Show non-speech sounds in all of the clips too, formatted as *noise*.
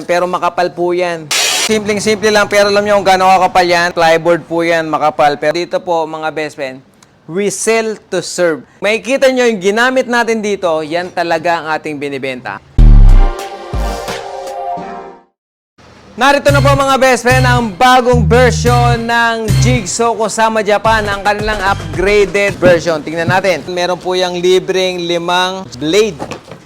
pero makapal po yan. Simpleng-simple lang pero alam nyo kung gaano kakapal yan. Plyboard po yan, makapal. Pero dito po mga best friend, we sell to serve. Makikita nyo yung ginamit natin dito, yan talaga ang ating binibenta. Narito na po mga best friend ang bagong version ng Jigsaw Kusama Japan, ang kanilang upgraded version. Tingnan natin. Meron po yung libreng limang blade.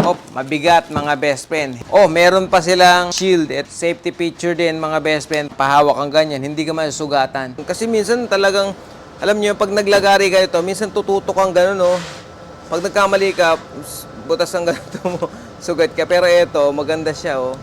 Oh, mabigat mga best friend. Oh, meron pa silang shield at safety feature din mga best friend. Pahawak ang ganyan, hindi ka masugatan. Kasi minsan talagang, alam niyo pag naglagari ka ito, minsan tututok ang gano'n, oh. Pag nagkamali ka, butas ang *laughs* ganito mo, sugat ka. Pero ito, maganda siya, oh.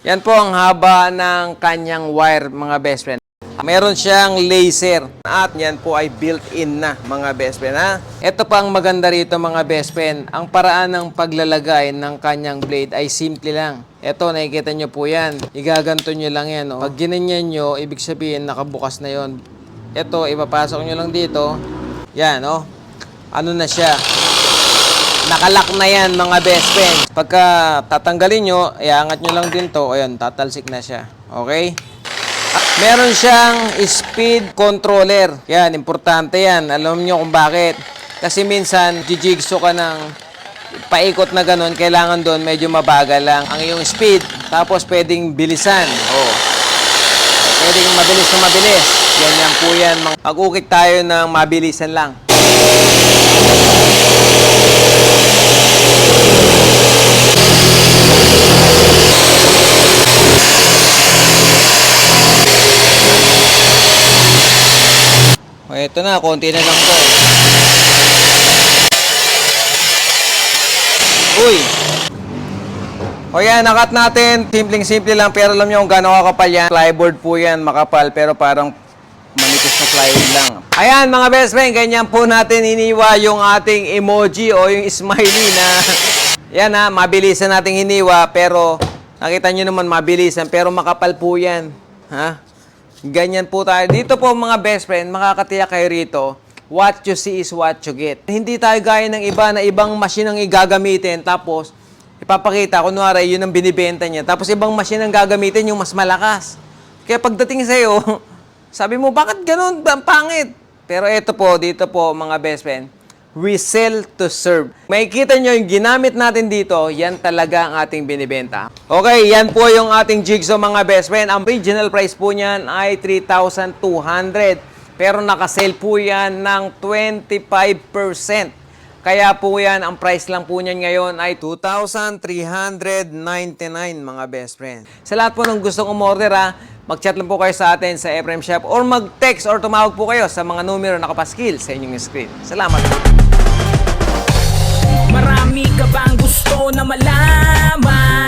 Yan po ang haba ng kanyang wire, mga best friend. Meron siyang laser at yan po ay built-in na, mga best friend. Ha? Ito pa ang maganda rito, mga best friend. Ang paraan ng paglalagay ng kanyang blade ay simple lang. Ito, nakikita nyo po yan. Igaganto nyo lang yan. Oh. Pag ginanyan nyo, ibig sabihin nakabukas na yon. Ito, ipapasok nyo lang dito. Yan, oh. Ano na siya? Nakalak na yan mga best friend. Pagka tatanggalin nyo, iangat nyo lang din to. Ayan, tatalsik na siya. Okay? Meron siyang speed controller. Yan, importante yan. Alam nyo kung bakit. Kasi minsan, jijigso ka ng paikot na ganun, kailangan doon medyo mabagal lang ang iyong speed. Tapos pwedeng bilisan. Oh. Pwedeng mabilis na mabilis. Yan yan po yan. Mag-ukit tayo ng mabilisan lang. Ito na, konti na lang po. Uy! O yan, nakat natin. Simpleng-simple lang, pero alam nyo kung gaano kakapal yan. Plyboard po yan, makapal, pero parang manipis na plywood lang. Ayan, mga best friend, ganyan po natin iniwa yung ating emoji o yung *laughs* smiley na yan ha, mabilisan nating hiniwa, pero nakita nyo naman mabilisan, pero makapal po yan. Ha? Ganyan po tayo. Dito po mga best friend, makakatiyak kayo rito, what you see is what you get. Hindi tayo gaya ng iba na ibang machine ang igagamitin, tapos ipapakita, kunwari, yun ang binibenta niya. Tapos ibang machine ang gagamitin, yung mas malakas. Kaya pagdating sa'yo, *laughs* sabi mo, bakit ganun? Ang pangit. Pero ito po, dito po, mga best friend, we sell to serve. Makikita nyo yung ginamit natin dito, yan talaga ang ating binibenta. Okay, yan po yung ating jigsaw mga best friend. Ang original price po niyan ay 3,200. Pero nakasale po yan ng 25%. Kaya po yan, ang price lang po niyan ngayon ay 2,399 mga best friend. Sa lahat po ng gustong umorder ha, mag-chat lang po kayo sa atin sa Ephraim Shop or mag-text or tumawag po kayo sa mga numero na kapaskil sa inyong screen. Salamat po. Marami ka bang gusto na malaman?